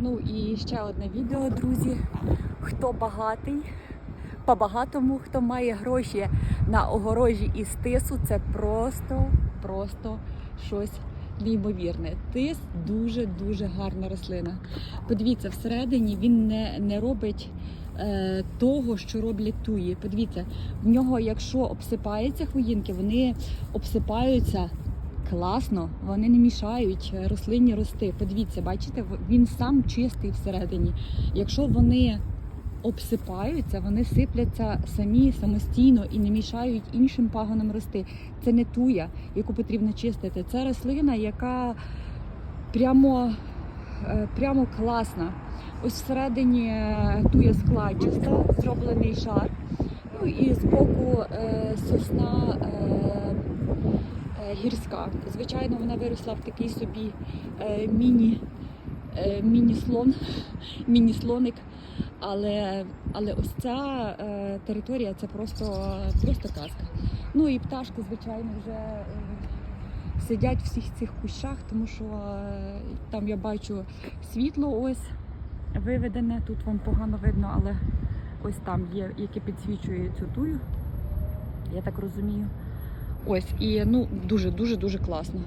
Ну і ще одне відео, друзі. Хто багатий, по-багатому, хто має гроші на огорожі із тису, це просто, просто щось неймовірне. Тис дуже-дуже гарна рослина. Подивіться, всередині він не, не робить е, того, що роблять туї. Подивіться, в нього, якщо обсипаються хвоїнки, вони обсипаються класно, вони не мішають рослині рости. Подивіться, бачите, він сам чистий всередині. Якщо вони обсипаються, вони сипляться самі самостійно і не мішають іншим пагонам рости. Це не туя, яку потрібно чистити. Це рослина, яка прямо, е, прямо класна. Ось всередині е, туя складчаста, зроблений шар. Ну і збоку е, сосна. Е, е, гірська. Звичайно, вона виросла в такий собі е, міні, е, міні-слон, міні-слоник. Але, але ось ця е, територія це просто, просто казка. Ну і пташки, звичайно, вже е, сидять в всіх цих кущах, тому що е, там я бачу світло ось виведене. Тут вам погано видно, але ось там є, яке підсвічує цю тую. Я так розумію. Ось і ну дуже дуже дуже класно.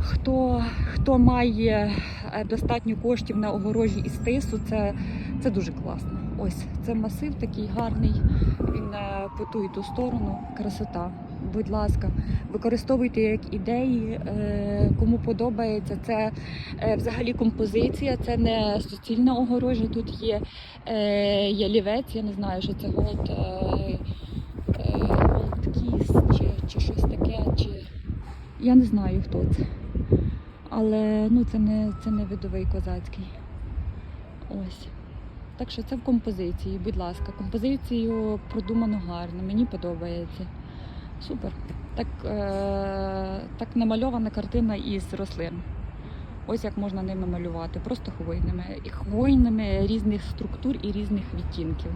Хто, хто має е, достатньо коштів на огорожі із тису, це, це дуже класно. Ось це масив такий гарний. Він е, по ту і сторону. Красота. Будь ласка, використовуйте як ідеї, е, кому подобається. Це е, взагалі композиція, це не суцільна огорожа. Тут є е, ялівець, я не знаю, що це голд. Голдкіс чи, чи щось таке, чи я не знаю хто це. Але ну, це не, це не видовий козацький. Ось. Так що це в композиції, будь ласка, композицію продумано гарно, мені подобається. Супер. Так, е, так намальована картина із рослин. Ось як можна ними малювати, просто хвойними. І хвойними різних структур і різних відтінків.